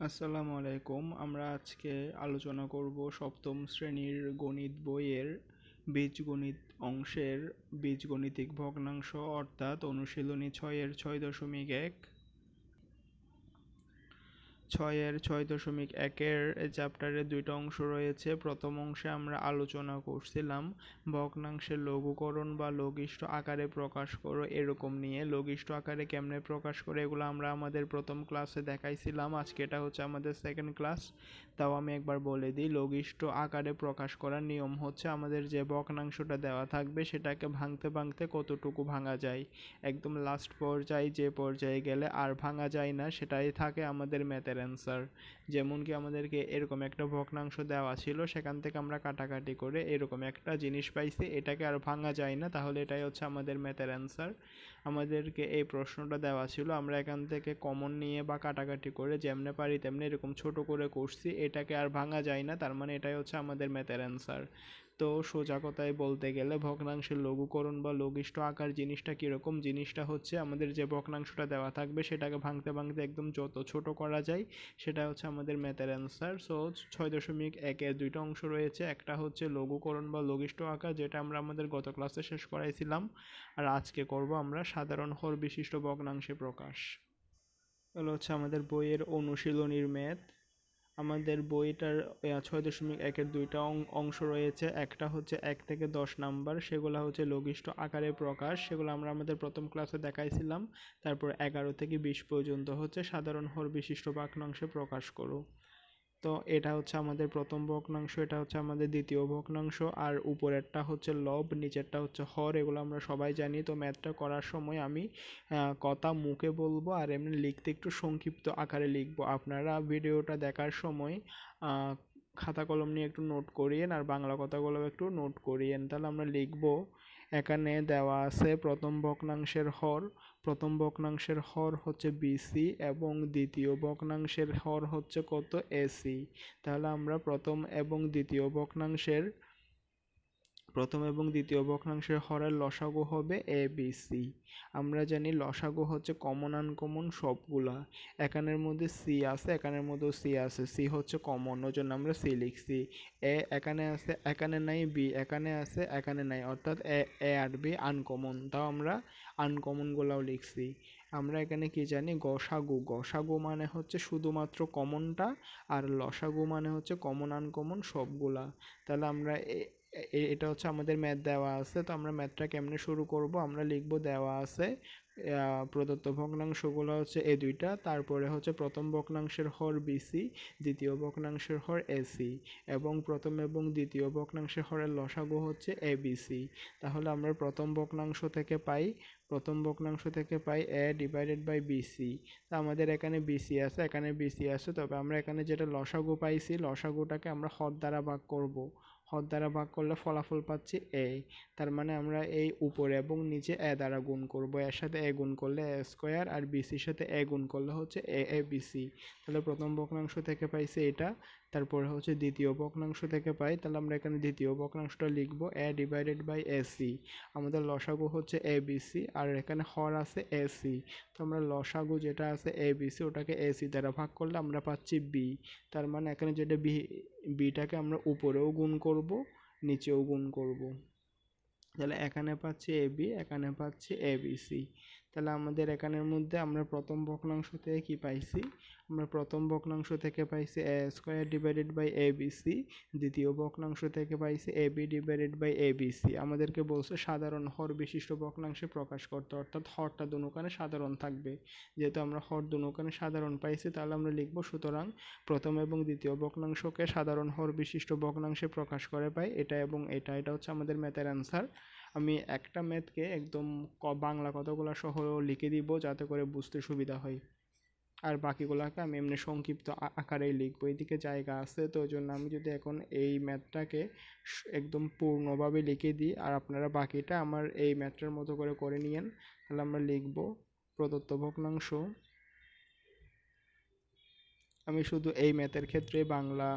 আসসালামু আলাইকুম। আমরা আজকে আলোচনা করব সপ্তম শ্রেণির গণিত বইয়ের বীজগণিত অংশের বীজগণিতিক ভগ্নাংশ অর্থাৎ অনুশীলনী ছয়ের ছয় দশমিক এক। ছয়ের ছয় দশমিক একের চ্যাপ্টারে দুইটা অংশ রয়েছে। প্রথম অংশে আমরা আলোচনা করছিলাম ভগ্নাংশের লঘুকরণ বা লঘিষ্ঠ আকারে প্রকাশ করো এরকম নিয়ে। লঘিষ্ঠ আকারে কেমনে প্রকাশ করে এগুলো আমরা আমাদের প্রথম ক্লাসে দেখাইছিলাম। আজকে এটা হচ্ছে আমাদের সেকেন্ড ক্লাস তাও আমি একবার বলে দিই, লঘিষ্ঠ আকারে প্রকাশ করার নিয়ম হচ্ছে আমাদের যে ভগ্নাংশটা দেওয়া থাকবে সেটাকে ভাঙতে ভাঙতে কতটুকু ভাঙা যায়? একদম লাস্ট পর্যায়ে যে পর্যায়ে গেলে আর ভাঙা যায় না, সেটাই থাকে আমাদের ম্যাথের অ্যান্সার যেমন কি আমাদেরকে এরকম একটা ভগ্নাংশ দেওয়া ছিল, সেখান থেকে আমরা কাটাকাটি করে এরকম একটা জিনিস পাইছি, এটাকে আর ভাঙা যায় না। তাহলে এটাই হচ্ছে আমাদের ম্যাথের অ্যান্সার আমাদেরকে এই প্রশ্নটা দেওয়া ছিল, আমরা এখান থেকে কমন নিয়ে বা কাটাকাটি করে যেমনে পারি তেমনি এরকম ছোট করে করছি, এটাকে আর ভাঙা যায় না, তার মানে এটাই হচ্ছে আমাদের ম্যাথের অ্যান্সার তো সোজা কথায় বলতে গেলে ভগ্নাংশের লঘুকরণ বা লঘিষ্ঠ আকার জিনিসটা কীরকম? জিনিসটা হচ্ছে আমাদের যে ভগ্নাংশটা দেওয়া থাকবে সেটাকে ভাঙতে ভাঙতে একদম যত ছোট করা যায়, সেটা হচ্ছে আমাদের ম্যাথের অ্যান্সার সো ছয় দশমিক একের দুইটা অংশ রয়েছে। একটা হচ্ছে লঘুকরণ বা লঘিষ্ঠ আকার, যেটা আমরা আমাদের গত ক্লাসে শেষ করাইছিলাম। আর আজকে করব আমরা সাধারণ হর বিশিষ্ট ভগ্নাংশে প্রকাশ। এগুলো হচ্ছে আমাদের বইয়ের অনুশীলনীর ম্যাথ আমাদের বইটার ছয় দশমিক একের দুইটা অংশ রয়েছে। একটা হচ্ছে এক থেকে দশ নাম্বার, সেগুলো হচ্ছে লঘিষ্ঠ আকারে প্রকাশ, সেগুলো আমরা আমাদের প্রথম ক্লাসে দেখাইছিলাম। তারপর এগারো থেকে বিশ পর্যন্ত হচ্ছে সাধারণ হর বিশিষ্ট বাক্যাংশে প্রকাশ করো। তো এটা হচ্ছে আমাদের প্রথম ভগ্নাংশ, এটা হচ্ছে আমাদের দ্বিতীয় ভগ্নাংশ, আর উপরেরটা হচ্ছে লব, নিচেরটা হচ্ছে হর, এগুলো আমরা সবাই জানি। তো ম্যাথটা করার সময় আমি কথা মুখে বলব আর এমনি লিখতে একটু সংক্ষিপ্ত আকারে লিখব। আপনারা ভিডিওটা দেখার সময় খাতা কলম নিয়ে একটু নোট করিয়েন আর বাংলা কথাগুলো একটু নোট করিয়েন। তাহলে আমরা লিখব, এখানে দেওয়া আছে প্রথম ভগ্নাংশের হর প্রথম ভগ্নাংশের হর হচ্ছে বিসি এবং দ্বিতীয় ভগ্নাংশের হর হচ্ছে কত এসি তাহলে আমরা প্রথম এবং দ্বিতীয় ভগ্নাংশের প্রথম এবং দ্বিতীয় ভগ্নাংশের হরের লসাগু হবে এ বি সি আমরা জানি লসাগু হচ্ছে কমন আনকমন সবগুলা। এখানের মধ্যে সি আছে, এখানের মধ্যেও সি আছে। সি হচ্ছে কমন ওই জন্য আমরা সি লিখছি। এ এখানে আছে, এখানে নাই বি এখানে আছে, এখানে নাই। অর্থাৎ এ এ আর বি আনকমন তাও আমরা আনকমনগুলাও লিখছি। আমরা এখানে কি জানি? গসাগু। গসাগু মানে হচ্ছে শুধুমাত্র কমনটা আর লসাগু মানে হচ্ছে কমন আনকমন সবগুলা। তাহলে আমরা এটা হচ্ছে আমাদের ম্যাথ দেওয়া আছে। তো আমরা ম্যাথটা কেমনে শুরু করব? আমরা লিখব দেওয়া আছে প্রদত্ত ভগ্নাংশগুলো হচ্ছে এ দুইটা, তারপরে হচ্ছে প্রথম ভগ্নাংশের হর বিসি দ্বিতীয় ভগ্নাংশের হর এসি এবং প্রথম এবং দ্বিতীয় ভগ্নাংশের হরের লসাগু হচ্ছে এ বিসি তাহলে আমরা প্রথম ভগ্নাংশ থেকে পাই, প্রথম ভগ্নাংশ থেকে পাই A divided by B C তা আমাদের এখানে বিসি আছে, এখানে বিসি আছে, তবে আমরা এখানে যেটা লসাগু পাইছি, লসাগুটাকে আমরা হর দ্বারা ভাগ করব। হর দ্বারা ভাগ করলে ফলাফল পাচ্ছি এ তার মানে আমরা এই উপরে এবং নিচে এ দ্বারা গুণ করব। এর সাথে এ গুণ করলে এ স্কোয়ার আর বিসির সাথে এ গুণ করলে হচ্ছে এ এ বিসি তাহলে প্রথম ভগ্নাংশ থেকে পাইছি এটা, তারপরে হচ্ছে দ্বিতীয় ভগ্নাংশ থেকে পাই, তাহলে আমরা এখানে দ্বিতীয় ভগ্নাংশটা লিখব এ ডিভাইডেড বাই এসি আমাদের লসাগু হচ্ছে এ বিসি আর এখানে হর আছে এসি তো আমরা লসাগু যেটা আছে এ বিসি ওটাকে এসি দ্বারা ভাগ করলে আমরা পাচ্ছি বি তার মানে এখানে যেটা বি বিটাকে আমরা উপরেও গুণ করব, নিচেও গুণ করব। তাহলে এখানে পাচ্ছি এ বি এখানে পাচ্ছি এ বি সি তাহলে আমাদের এখানের মধ্যে আমরা প্রথম ভগ্নাংশ থেকে কি পাইছি? আমরা প্রথম ভগ্নাংশ থেকে পাইছি এ স্কোয়ার ডিভাইডেড বাই এ দ্বিতীয় ভগ্নাংশ থেকে পাইছি A B divided by A আমাদেরকে বলছে সাধারণ হর বিশিষ্ট ভগ্নাংশে প্রকাশ করতে, অর্থাৎ হরটা দুনোকানে সাধারণ থাকবে। যেহেতু আমরা হর দুনোকানে সাধারণ পাইছি, তাহলে আমরা লিখব সুতরাং প্রথম এবং দ্বিতীয় ভগ্নাংশকে সাধারণ হর বিশিষ্ট ভগ্নাংশে প্রকাশ করে পাই, এটা এবং এটা এটা হচ্ছে আমাদের ম্যাথের অ্যান্সার আমি একটা ম্যাথকে একদম ক, বাংলা কথাগুলো সহ লিখে দিব যাতে করে বুঝতে সুবিধা হয়। আর বাকিগুলোকে আমি এমনি সংক্ষিপ্ত আকারেই লিখব। এদিকে জায়গা আছে, তো ওই জন্য আমি যদি এখন এই ম্যাথটাকে একদম পূর্ণভাবে লিখে দিই, আর আপনারা বাকিটা আমার এই ম্যাথটার মতো করে করে নিয়েন, তাহলে আমরা লিখব প্রদত্ত ভগ্নাংশ। আমি শুধু এই ম্যাথের ক্ষেত্রে বাংলা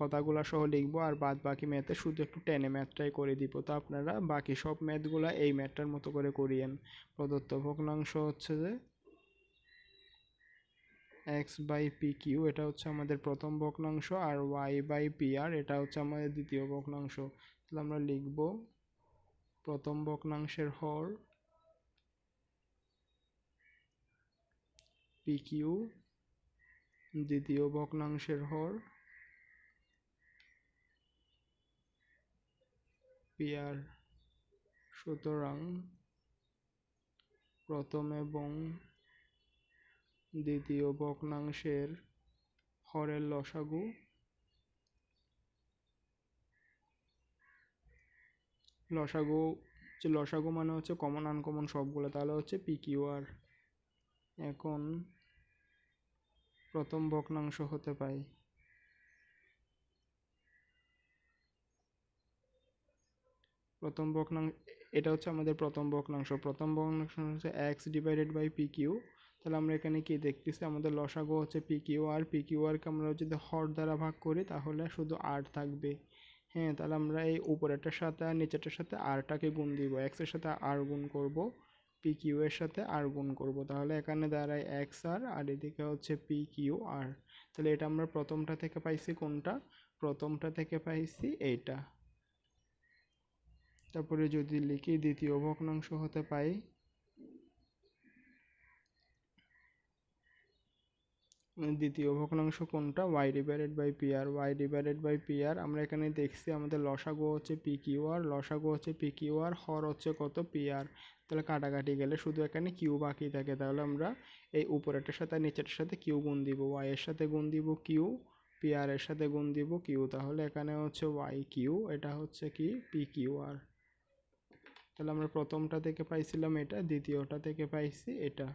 কথাগুলো সহ লিখব, আর বাদ বাকি ম্যাথে শুধু একটু টেনে ম্যাথটাই করে দিব। তো আপনারা বাকি সব ম্যাথগুলো এই ম্যাথটার মতো করে করিয়েন। প্রদত্ত ভগ্নাংশ হচ্ছে যে এক্স বাই পি কিউ এটা হচ্ছে আমাদের প্রথম ভগ্নাংশ, আর ওয়াই বাই পি আর এটা হচ্ছে আমাদের দ্বিতীয় ভগ্নাংশ। তাহলে আমরা লিখব প্রথম ভগ্নাংশের হর পি কিউ দ্বিতীয় ভগ্নাংশের হর পি আর সুতরাং প্রথম এবং দ্বিতীয় ভগ্নাংশের হরের লসাগু লসাগু লসাগু মানে হচ্ছে কমন আনকমন সবগুলো, তাহলে হচ্ছে পি কিউ আর এখন প্রথম ভগ্নাংশ হতে পাই। প্রথম ভগ্নাংশ এটা হচ্ছে আমাদের প্রথম ভগ্নাংশ। প্রথম ভগ্নাংশ হচ্ছে X divided by P Q তাহলে আমরা এখানে কি দেখতেছি? আমাদের লসাগু হচ্ছে পি কিউ আর পি কিউ আরকে আমরা যদি হর দ্বারা ভাগ করি, তাহলে শুধু আর থাকবে। হ্যাঁ তাহলে আমরা এই উপরেরটার সাথে আর নিচেরটার সাথে আরটাকে গুণ দিব। এক্সের সাথে আর গুণ করব। পি কিউ এর সাথে আর গুণ করব। তাহলে এখানে দাঁড়ায় এক্স আর আর এদিকে হচ্ছে পি কিউ আর তাহলে এটা আমরা প্রথমটা থেকে পাইছি কোনটা? প্রথমটা থেকে পাইছি এইটা। তারপরে যদি লিখি দ্বিতীয় ভগ্নাংশ হতে পাই দ্বিতীয় ভগ্নাংশ কোনটা? Y divided by P R Y divided by P R আমরা এখানে দেখছি আমাদের লসাগু হচ্ছে পি কিউ আর লসাগু হচ্ছে পি কিউ আর হর হচ্ছে কত? পি আর তাহলে কাটাকাটি গেলে শুধু এখানে কিউ বাকি থাকে। তাহলে আমরা এই উপরেরটার সাথে আর নিচেরটার সাথে কিউ গুণ দিব। ওয়াই এর সাথে গুণ দিব কিউ পি আর এর সাথে গুণ দিব কিউ তাহলে এখানে হচ্ছে ওয়াই কিউ এটা হচ্ছে কি? পি কিউ আর তাহলে আমরা প্রথমটা থেকে পাইছিলাম এটা, দ্বিতীয়টা থেকে পাইছি এটা।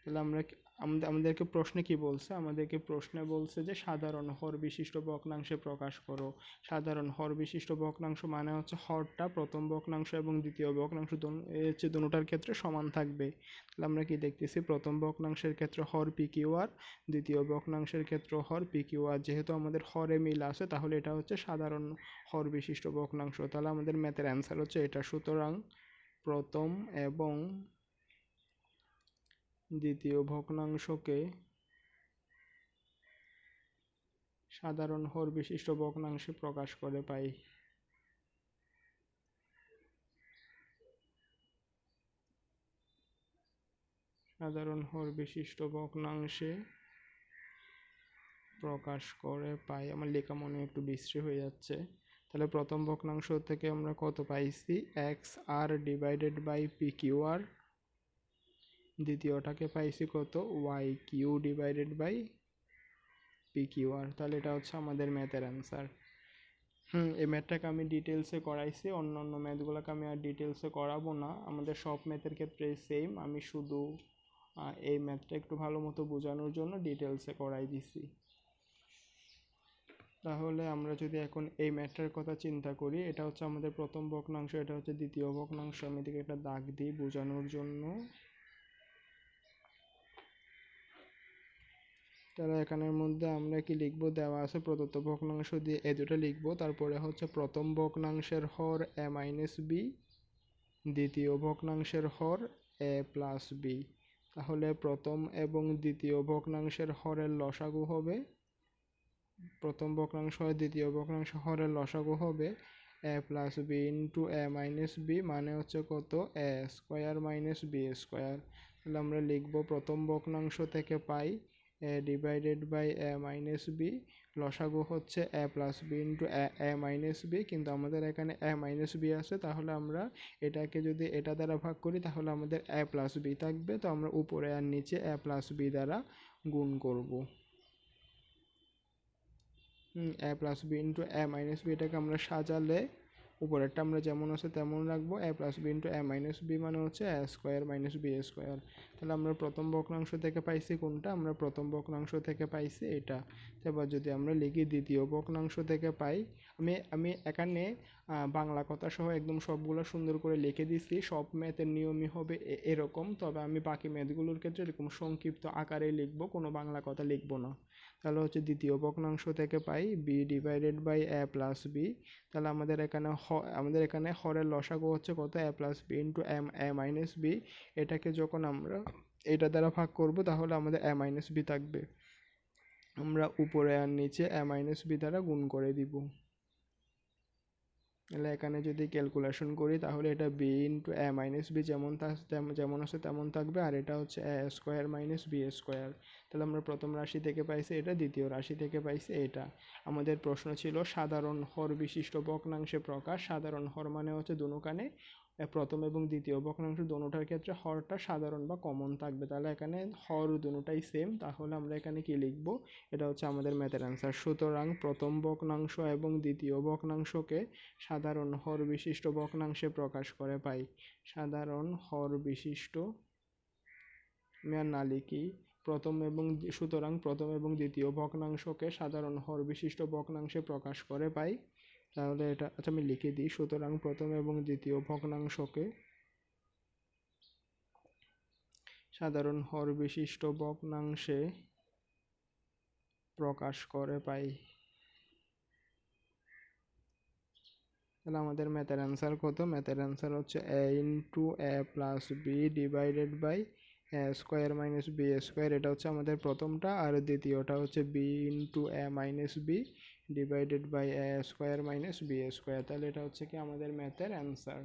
তাহলে আমরা আমাদেরকে প্রশ্নে কি বলছে? আমাদেরকে প্রশ্নে বলছে যে, সাধারণ হর বিশিষ্ট ভগ্নাংশে প্রকাশ করো। সাধারণ হর বিশিষ্ট ভগ্নাংশ মানে হচ্ছে হরটা প্রথম ভগ্নাংশ এবং দ্বিতীয় ভগ্নাংশ হচ্ছে দুটার ক্ষেত্রে সমান থাকবে। তাহলে আমরা কি দেখতেছি? প্রথম ভগ্নাংশের ক্ষেত্রে হর পি কিউ আর, দ্বিতীয় ভগ্নাংশের ক্ষেত্রে হর পি কিউ আর। যেহেতু আমাদের হরে মিল আছে, তাহলে এটা হচ্ছে সাধারণ হর বিশিষ্ট ভগ্নাংশ তাহলে আমাদের ম্যাথের অ্যান্সার হচ্ছে এটা। সুতরাং প্রথম এবং দ্বিতীয় ভগ্নাংশকে সাধারণ হর বিশিষ্ট ভগ্নাংশে প্রকাশ করে পাই। সাধারণ হর বিশিষ্ট ভগ্নাংশে প্রকাশ করে পাই। আমার লেখা মনে একটু বিশ্রী হয়ে যাচ্ছে। তাহলে প্রথম ভগ্নাংশ থেকে আমরা কত পাইছি? X R divided by P Q আর দ্বিতীয়টাকে পাইছি কত? Y Q divided by P Q আর তাহলে এটা হচ্ছে আমাদের ম্যাথের অ্যান্সার হুম, এই ম্যাথটাকে আমি ডিটেলসে করাইছি। অন্য অন্য ম্যাথগুলোকে আমি আর ডিটেলসে করাবো না। আমাদের সব ম্যাথের ক্ষেত্রে সেম আমি শুধু এই ম্যাথটা একটু ভালো মতো বোঝানোর জন্য ডিটেলসে করাই দিছি। তাহলে আমরা যদি এখন এই ম্যাথটার কথা চিন্তা করি, এটা হচ্ছে আমাদের প্রথম ভগ্নাংশ, এটা হচ্ছে দ্বিতীয় ভগ্নাংশ। আমি এদিকে একটা দাগ দিই বোঝানোর জন্য। তাহলে এখানের মধ্যে আমরা কি লিখব? দেওয়া আছে প্রদত্ত ভগ্নাংশ দিয়ে এ দুটো লিখব। তারপরে হচ্ছে প্রথম ভগ্নাংশের হর এ মাইনাস বি দ্বিতীয় ভগ্নাংশের হর এ প্লাস বি তাহলে প্রথম এবং দ্বিতীয় ভগ্নাংশের হরের লসাগু হবে। প্রথম ভগ্নাংশ দ্বিতীয় ভগ্নাংশ হরের লসাগু হবে A plus B into A minus B মানে হচ্ছে কত? A square minus B square তাহলে আমরা লিখব প্রথম ভগ্নাংশ থেকে পাই A divided by A minus B লসাগু হচ্ছে A plus B into A minus B কিন্তু আমাদের এখানে এ মাইনাস বি আছে, তাহলে আমরা এটাকে যদি এটা দ্বারা ভাগ করি, তাহলে আমাদের এ প্লাস বি থাকবে, তো আমরা উপরে আর নিচে এ প্লাস বি দ্বারা গুণ করব। A plus B into A minus B এটাকে আমরা সাজালে উপরেরটা আমরা যেমন আছে তেমন রাখব A plus B into A minus B মানে হচ্ছে A square minus B square তাহলে আমরা প্রথম ভগ্নাংশ থেকে পাইছি কোনটা? আমরা প্রথম ভগ্নাংশ থেকে পাইছি এটা। এবার যদি আমরা লিখি দ্বিতীয় ভগ্নাংশ থেকে পাই, আমি আমি এখানে বাংলা কথা সহ একদম সবগুলো সুন্দর করে লিখে দিছি। সব ম্যাথের নিয়মই হবে এরকম। তবে আমি বাকি ম্যাথগুলোর ক্ষেত্রে এরকম সংক্ষিপ্ত আকারে লিখব, কোনো বাংলা কথা লিখব না। তাহলে হচ্ছে দ্বিতীয় ভগ্নাংশ থেকে পাই B divided by A plus B তাহলে আমাদের এখানে হ, আমাদের এখানে হরের লসাগু হচ্ছে কত? A plus B into M A minus B এটাকে যখন আমরা এটা দ্বারা ভাগ করব, তাহলে আমাদের এ মাইনাস বি থাকবে। আমরা উপরে আর নিচে এ মাইনাস বি দ্বারা গুণ করে দিব। তাহলে এখানে যদি ক্যালকুলেশন করি, তাহলে এটা B into A minus B যেমন যেমন আছে তেমন থাকবে, আর এটা হচ্ছে A square minus B square তাহলে আমরা প্রথম রাশি থেকে পাইছি এটা, দ্বিতীয় রাশি থেকে পাইছি এটা। আমাদের প্রশ্ন ছিল, সাধারণ হর বিশিষ্ট বক্নাংশে প্রকাশ, সাধারণ হর মানে হচ্ছে দুনোকানে প্রথম এবং দ্বিতীয় ভগ্নাংশ দোনোটার ক্ষেত্রে হরটা সাধারণ বা কমন থাকবে। তাহলে এখানে হর দুটোটাই সেম তাহলে আমরা এখানে কি লিখব? এটা হচ্ছে আমাদের ম্যাথের অ্যান্সার সুতরাং প্রথম বক্নাংশ এবং দ্বিতীয় বক্নাংশকে সাধারণ হর বিশিষ্ট বক্নাংশে প্রকাশ করে পাই। সাধারণ হর বিশিষ্ট না লিখি। প্রথম এবং সুতরাং প্রথম এবং দ্বিতীয় ভগ্নাংশকে সাধারণ হর বিশিষ্ট ভগ্নাংশে প্রকাশ করে পাই। তাহলে এটা আচ্ছা আমি লিখে দিই, সুতরাং প্রথম এবং দ্বিতীয় ভগ্নাংশকে। সাধারণ হর বিশিষ্ট ভগ্নাংশে প্রকাশ করে পাই। তাহলে আমাদের ম্যাথের অ্যান্সার কত? ম্যাথের অ্যান্সার হচ্ছে A into A plus B divided by A square minus B square এটা হচ্ছে আমাদের প্রথমটা, আর দ্বিতীয়টা হচ্ছে B into A minus B divided by A square minus B square তাহলে এটা হচ্ছে কি আমাদের ম্যাথের অ্যান্সার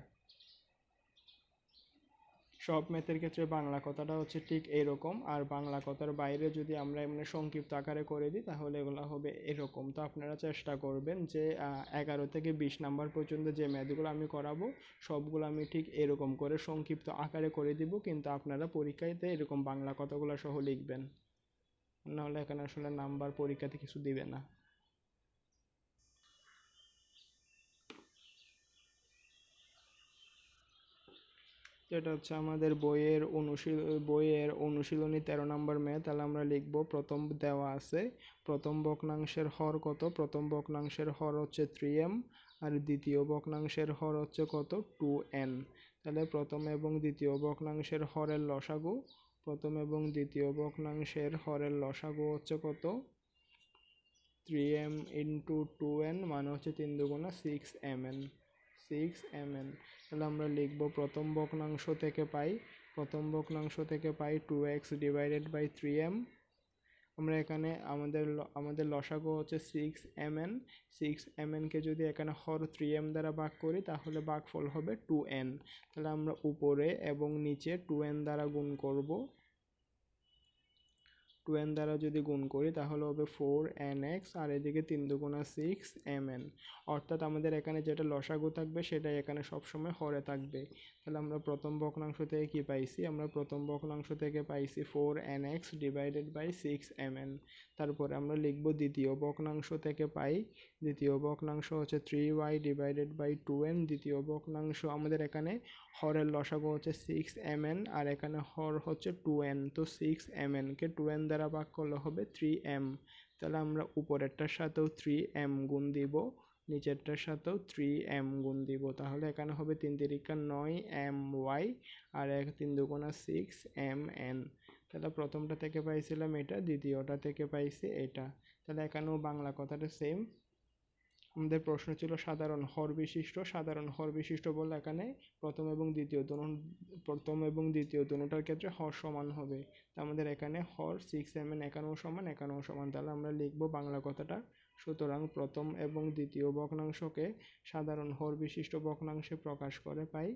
সব ম্যাথের ক্ষেত্রে বাংলা কথাটা হচ্ছে ঠিক এরকম, আর বাংলা কথার বাইরে যদি আমরা এমনি সংক্ষিপ্ত আকারে করে দিই, তাহলে এগুলো হবে এরকম। তো আপনারা চেষ্টা করবেন যে এগারো থেকে বিশ নাম্বার পর্যন্ত যে ম্যাথগুলো আমি করাবো, সবগুলো আমি ঠিক এরকম করে সংক্ষিপ্ত আকারে করে দিব, কিন্তু আপনারা পরীক্ষাতে এরকম বাংলা কথাগুলো সহ লিখবেন। নাহলে এখানে আসলে নাম্বার পরীক্ষাতে কিছু দিবে না। যেটা হচ্ছে আমাদের বইয়ের অনুশীল, বইয়ের অনুশীলনী তেরো নম্বর ম্যাথ তাহলে আমরা লিখব প্রথম দেওয়া আছে, প্রথম বকনাংশের হর কত? প্রথম বকনাংশের হর হচ্ছে থ্রি এম আর দ্বিতীয় বকনাংশের হর হচ্ছে কত? টু এন তাহলে প্রথম এবং দ্বিতীয় বকনাংশের হরের লসাগু, প্রথম এবং দ্বিতীয় বকনাংশের হরের লসাগু হচ্ছে কত? Three M into two N মানে হচ্ছে তিন দুগুণা six M N six M N তাহলে আমরা লিখব প্রথম বকনাংশ থেকে পাই, প্রথম বকনাংশ থেকে পাই two X divided by three M আমরা এখানে আমাদের আমাদের লসাগু হচ্ছে six M N six M NK যদি এখানে হর থ্রি এম দ্বারা ভাগ করি, তাহলে ভাগফল হবে টু এন তাহলে আমরা উপরে এবং নিচে টু এন দ্বারা গুণ করব। টু এন দ্বারা যদি গুণ করি, তাহলে হবে ফোর এন এক্স আর এদিকে তিন দুগুণা সিক্স এম এন অর্থাৎ আমাদের এখানে যেটা লসাগু থাকবে, সেটাই এখানে সবসময় হরে থাকবে। তাহলে আমরা প্রথম বকনাংশ থেকে কি পাইছি? আমরা প্রথম বকনাংশ থেকে পাইছি four N X divided by six M N তারপরে আমরা লিখব দ্বিতীয় বকনাংশ থেকে পাই। দ্বিতীয় বকনাংশ হচ্ছে three Y divided by two N দ্বিতীয় বকনাংশ আমাদের এখানে হরের লসাগু হচ্ছে সিক্স এম এন আর এখানে হর হচ্ছে টু এন তো সিক্স এম এনকে টু এন দ্বারা ভাগ করলে হবে থ্রি এম তাহলে আমরা উপরেরটার সাথেও থ্রি এম গুণ দিব, নিচেরটার সাথেও থ্রি এম গুণ দিব। তাহলে এখানে হবে তিন তিরিকা নয় এম ওয়াই আর এক তিন দুগুণা সিক্স এম এন তাহলে প্রথমটা থেকে পাইছিলাম এটা, দ্বিতীয়টা থেকে পাইছি এটা। তাহলে এখানেও বাংলা কথাটা সেম আমাদের প্রশ্ন ছিল সাধারণ হর বিশিষ্ট, সাধারণ হর বিশিষ্ট বলে এখানে প্রথম এবং দ্বিতীয় দোনো প্রথম এবং দ্বিতীয় দোনোটার ক্ষেত্রে হর সমান হবে। তা আমাদের এখানে হর সিক্স এম এন একান্ন সমান একান্ন সমান। তাহলে আমরা লিখব বাংলা কথাটা। সুতরাং প্রথম এবং দ্বিতীয় ভগ্নাংশকে সাধারণ হর বিশিষ্ট ভগ্নাংশে প্রকাশ করে পাই।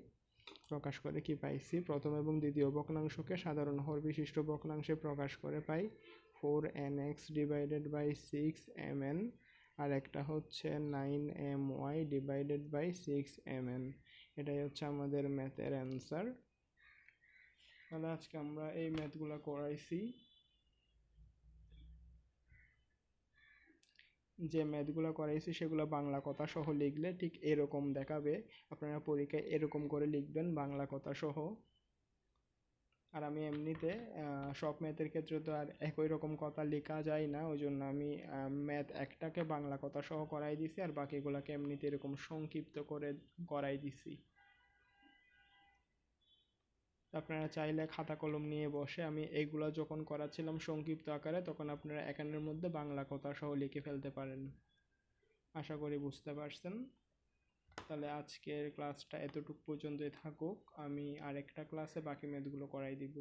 প্রকাশ করে কি পাইছি প্রথম এবং দ্বিতীয় ভগ্নাংশকে সাধারণ হর বিশিষ্ট ভগ্নাংশে প্রকাশ করে পাই। Four N X divided by six M N, আর একটা হচ্ছে nine M Y divided by six M N. এটাই হচ্ছে আমাদের ম্যাথের অ্যান্সার। তাহলে আজকে আমরা এই ম্যাথগুলো করাইছি। যে ম্যাথগুলো করাইছি সেগুলো বাংলা কথা সহ লিখলে ঠিক এরকম দেখাবে। আপনারা পরীক্ষায় এরকম করে লিখবেন বাংলা কথা সহ। আর আমি এমনিতে সব ম্যাথের ক্ষেত্রে তো আর একই রকম কথা লেখা যায় না ওই জন্য আমি ম্যাথ একটাকে বাংলা কথা সহ করাই দিছি, আর বাকিগুলোকে এমনিতে এরকম সংক্ষিপ্ত করে করাই দিছি। আপনারা চাইলে খাতা কলম নিয়ে বসে আমি এগুলো যখন করাচ্ছিলাম সংক্ষিপ্ত আকারে, তখন আপনারা এখানের মধ্যে বাংলা কথা সহ লিখে ফেলতে পারেন। আশা করি বুঝতে পারছেন। তাহলে আজকের ক্লাসটা এতটুকু পর্যন্তই থাকুক। আমি আরেকটা ক্লাসে বাকি ম্যাথগুলো করাই দিব।